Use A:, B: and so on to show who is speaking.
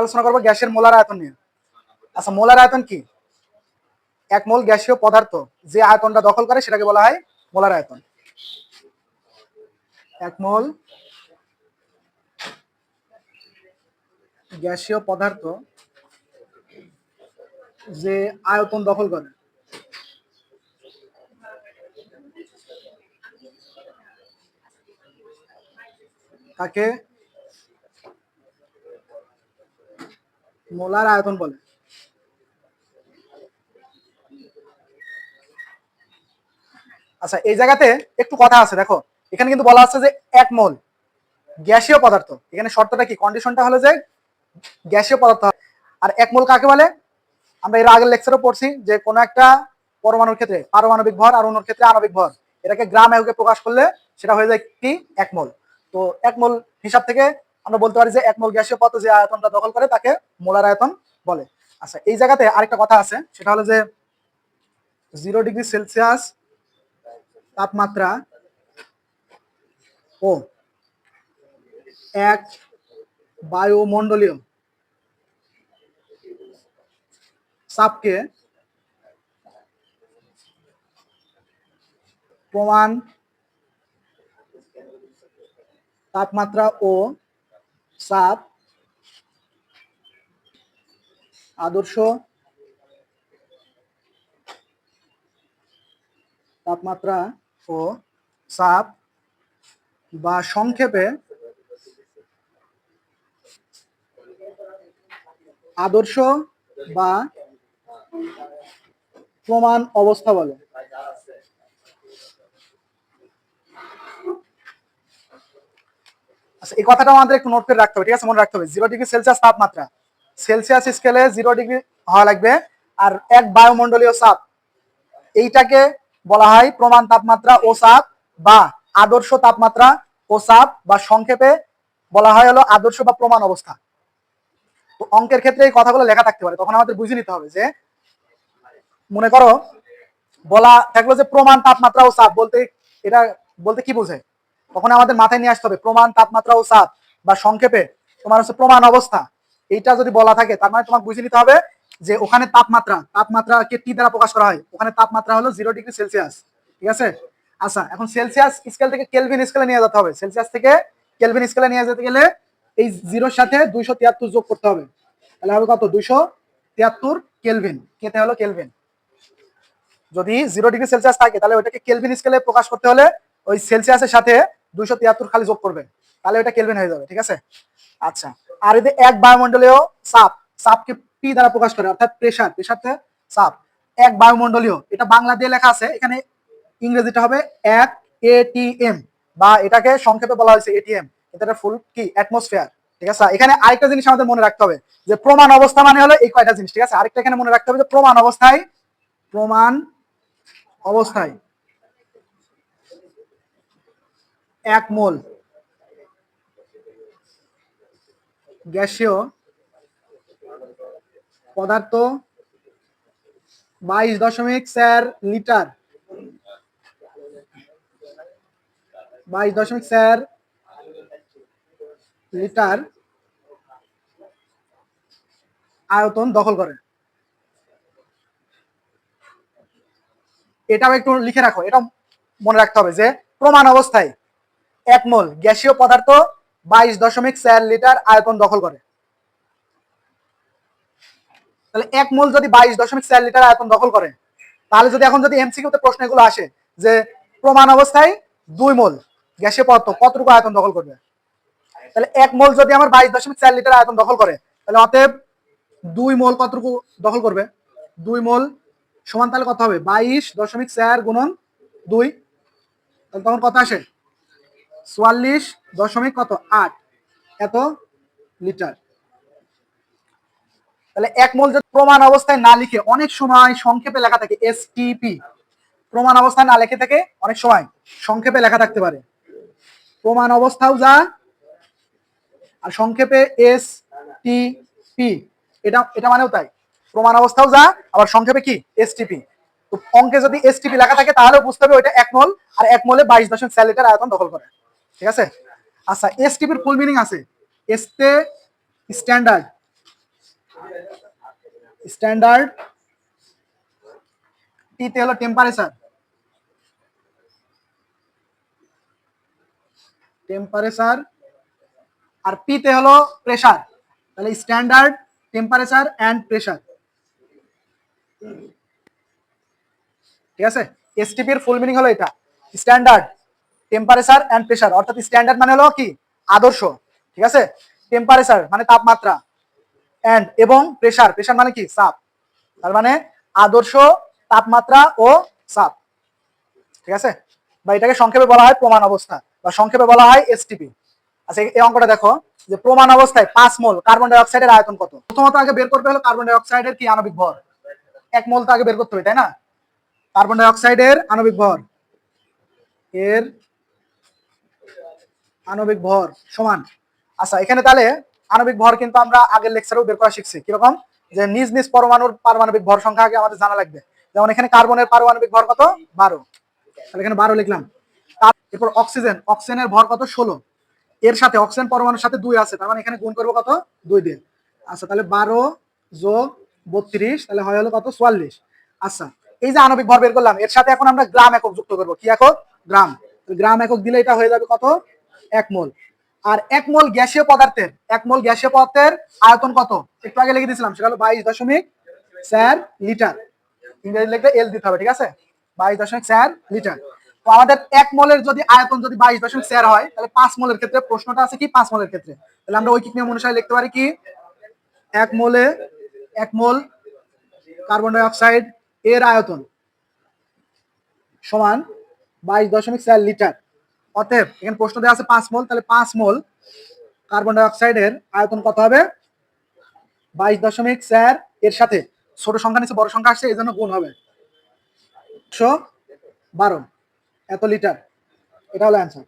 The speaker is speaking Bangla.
A: আলোচনা করব গ্যাসের মোলার আয়তন নিয়ে। আচ্ছা মোলার আয়তন কি? এক মোল গ্যাসীয় পদার্থ যে আয়তনটা দখল করে সেটাকে বলা হয় মোলার আয়তন। এক মোল গ্যাসীয় পদার্থ যে আয়তন দখল করে। তাকে মোলার আয়তন বলে। আচ্ছা এই জায়গাতে একটু কথা আছে, দেখো। এখানে কিন্তু বলা আছে যে এক মোল গ্যাসীয় পদার্থ। এখানে শর্তটা কি? কন্ডিশনটা হলো যে গ্যাসীয় পদার্থ। আর এক মোল কাকে বলে? আমরা এর আগের লেকচারও পড়ছি যে কোনো একটা পরমাণুর ক্ষেত্রে, পারমাণবিক ভর আর অন্যর ক্ষেত্রে আণবিক ভর। এটাকে গ্রাম এককে প্রকাশ করলে সেটা হয়ে যায় কি? এক মোল। তো এক মোল হিসাব থেকে আমরা বলতে পারি যে এক মোল গ্যাসীয় পদার্থ যে আয়তনটা দখল করে তাকে মোলার আয়তন বলে। আচ্ছা এই জায়গাতে আরেকটা কথা আছে, সেটা হলো যে জিরো ডিগ্রি সেলসিয়াস তাপমাত্রা ও এক বায়ুমণ্ডলীয় চাপকে প্রমাণ তাপমাত্রা ও চাপ আদর্শ। তাপমাত্রা ও চাপ বা সংক্ষেপে আদর্শ বা প্রমাণ অবস্থা বলে। আচ্ছা এই কথাটা আমাদের একটু নোট করে রাখতে হবে, ঠিক আছে? মনে রাখতে হবে জিরো ডিগ্রি সেলসিয়াস তাপমাত্রা। সেলসিয়াস স্কেলে জিরো ডিগ্রি হওয়া লাগবে, আর এক বায়ুমণ্ডলীয় চাপ। এইটাকে বলা হয় প্রমাণ তাপমাত্রা ও চাপ, বা আদর্শ তাপমাত্রা ও চাপ, বা সংক্ষেপে বলা হয় হলো আদর্শ বা প্রমাণ অবস্থা। তো অঙ্কের ক্ষেত্রে এই কথাগুলো লেখা থাকতে পারে, তখন আমাদের বুঝে নিতে হবে যে, মনে করো, বলা থাকল যে প্রমাণ তাপমাত্রা ও চাপ, বলতে এটা, বলতে কি বোঝে তখন আমাদের মাথায় নিয়ে আসতে হবে, প্রমাণ, তাপমাত্রা ও চাপ বা সংক্ষেপে তোমার হচ্ছে প্রমাণ অবস্থা। এইটা যদি বলা থাকে, তার মানে তোমাকে বুঝে নিতে হবে যে ওখানে তাপমাত্রা, তাপমাত্রাকে টি দ্বারা প্রকাশ করা হয়? ওখানে তাপমাত্রা হলো জিরো ডিগ্রি সেলসিয়াস, ঠিক আছে? আচ্ছা এখন সেলসিয়াস স্কেল থেকে কেলভিন স্কেলে নিয়ে যেতে হবে। সেলসিয়াস থেকে কেলভিন স্কেলে নিয়ে যেতে গেলে এই জিরোর সাথে দুইশো তিয়াত্তর যোগ করতে হবে। তাহলে হবে কত? দুইশো তিয়াত্তর কেলভিন। কেতে হলো কেলভিন? যদি জিরো ডিগ্রি সেলসিয়াস থাকে, তাহলে ওটাকে কেলভিন স্কেলে প্রকাশ করতে হলে ওই সেলসিয়াসের সাথে দুইশো তিয়াত্তর খালি যোগ করবে তাহলে ওটা কেলভিন হয়ে যাবে, ঠিক আছে? আচ্ছা আর এতে এক বায়ুমণ্ডলীয় চাপ চাপকে পি দ্বারা প্রকাশ করে, অর্থাৎ প্রেসার প্রেসারতে চাপ। এক বায়ুমণ্ডলীয়, এটা বাংলা দিয়ে লেখা আছে, এখানে ইংরেজিটা হবে এক এটিএম বা এটাকে সংক্ষেপে বলা হয়েছে এটিএম এটা ফুল কি? অ্যাটমসফিয়ার ঠিক আছে? এখানে আরেকটা জিনিস আমাদের মনে রাখতে হবে, যে প্রমাণ অবস্থা মানে হলো এই কয়টা জিনিস, ঠিক আছে? আরেকটা এখানে মনে রাখতে হবে যে প্রমাণ অবস্থায় প্রমাণ অবস্থায় এক মোল। গ্যাসীয় পদার্থ বাইশ দশমিক চার লিটার। বাইশ দশমিক চার লিটার আয়তন দখল করে। এটাও একটু লিখে রাখো এটা মনে রাখতে হবে যে প্রমাণ অবস্থায় এক মোল গ্যাসীয় পদার্থ বাইশ দশমিক চার লিটার আয়তন দখল করে। তাহলে এক মোল যদি বাইশ দশমিক চার লিটার আয়তন দখল করে, তাহলে যদি এখন যদি এমসিকিউতে প্রশ্ন এগুলো আসে যে প্রমাণ অবস্থায় দুই মোল গ্যাসীয় পদার্থ কতটুকু আয়তন দখল করবে? তাহলে এক মোল যদি আমার বাইশ দশমিক চার লিটার আয়তন দখল করে, তাহলে অতএব দুই মোল কতটুকু দখল করবে? দুই মোল সমান তাহলে কত হবে? বাইশ দশমিক চার গুণন দুই। তাহলে তখন কত আসে? চুয়াল্লিশ দশমিক কত? আট। এত লিটার। তাহলে এক যদি প্রমাণ অবস্থায় না লিখে অনেক সময় সংক্ষেপে লেখা থাকে এসটিপি প্রমাণ অবস্থায় না লেখে থাকে অনেক সময় সংক্ষেপে লেখা থাকতে পারে। প্রমাণ অবস্থাও যা আর সংক্ষেপে এস টি পি এটা এটা মানেও তাই। প্রমাণ অবস্থাও যা, আবার সংক্ষেপে কি? এসটিপি তো অঙ্কে যদি এসটিপি লেখা থাকে তাহলেও বুঝতে হবে ওইটা এক মোল, আর এক মোলে বাইশ দশমিক চার লিটার আয়তন দখল করে। ঠিক আছে? আচ্ছা এসটিপির ফুল মিনিং আছে। এসতে স্ট্যান্ডার্ড স্ট্যান্ডার্ড টিতে হলো টেম্পারেচার টেম্পারেচার আর পিতে হলো প্রেসার তাহলে স্ট্যান্ডার্ড টেম্পারেচার অ্যান্ড প্রেসার ঠিক আছে? এসটিপির ফুল মিনিং হলো এটা। স্ট্যান্ডার্ড টেম্পারেচার অ্যান্ড প্রেসার অর্থাৎ স্ট্যান্ডার্ড মানে হলো কি? আদর্শ, ঠিক আছে? টেম্পারেচার মানে তাপমাত্রা অ্যান্ড এবং প্রেসার প্রেসার মানে কি? চাপ, তার মানে আদর্শ তাপমাত্রা ও চাপ, ঠিক আছে? বা এটাকে সংক্ষেপে বলা হয় প্রমাণ অবস্থা, বা সংক্ষেপে বলা হয় এসটিপি আচ্ছা এই- অঙ্কটা দেখো, যে প্রমাণ অবস্থায় পাঁচ মোল কার্বন ডাই অক্সাইডের আয়তন কত? প্রথমত আগে বের করতে হলো কার্বন ডাই অক্সাইডের কি আণবিক ভর? এক মোল তো আগে বের করতে হবে, তাই না? কার্বন ডাই অক্সাইডের আণবিক ভর, এর আণবিক ভর সমান। আচ্ছা এখানে তাহলে আণবিক ভর কিন্তু আমরা আগের লেকচারেও বের করা শিখছি। কীরকম? যে নিজ নিজ পরমাণুর পারমাণবিক ভর সংখ্যা আগে আমাদের জানা লাগবে। যেমন এখানে কার্বনের পারমাণবিক ভর কত? বারো। তাহলে এখানে বারো লিখলাম। এরপর অক্সিজেন। অক্সিজেনের ভর কত? ষোলো। এর সাথে অক্সিজেন পরমাণুর সাথে দুই আছে। তার মানে এখানে গুণ করব কত? দুই দিয়ে। আচ্ছা তাহলে বারো যোগ বত্রিশ, তাহলে হয় হলো কত? চুয়াল্লিশ। আচ্ছা এই যে আণবিক ভর বের করলাম, এর সাথে এখন আমরা গ্রাম একক যুক্ত করব। কি একক? গ্রাম। গ্রাম একক দিলে এটা হয়ে যাবে কত? এক মোল। আর এক মোল গ্যাসীয় পদার্থের, এক মোল গ্যাসীয় পদার্থের আয়তন কত? একটু আগে লিখে দিয়েছিলাম, সেটা হলো বাইশ দশমিক চার লিটার। ইংরেজি লিখলে এল দিতে হবে, ঠিক আছে? বাইশ দশমিক চার লিটার। তো আমাদের এক মোলের যদি আয়তন যদি বাইশ দশমিক চার হয়, তাহলে পাঁচ মোলের ক্ষেত্রে প্রশ্নটা আছে কি পাঁচ মোলের ক্ষেত্রে? তাহলে আমরা ঐকিক নিয়ম অনুসারে লিখতে পারি কি? এক মোলে, এক মোল কার্বন ডাই অক্সাইড এর আয়তন সমান বাইশ দশমিক চার লিটার। অতএব, এখানে প্রশ্ন দেওয়া আছে পাঁচ মোল, তাহলে পাঁচ মোল কার্বন ডাই অক্সাইডের আয়তন কত হবে? বাইশ দশমিক স্যার এর সাথে ছোট সংখ্যা নিচ্ছে বড় সংখ্যা আসছে এই জন্য গুণ হবে। একশো বারো, এত লিটার। এটা হলো অ্যান্সার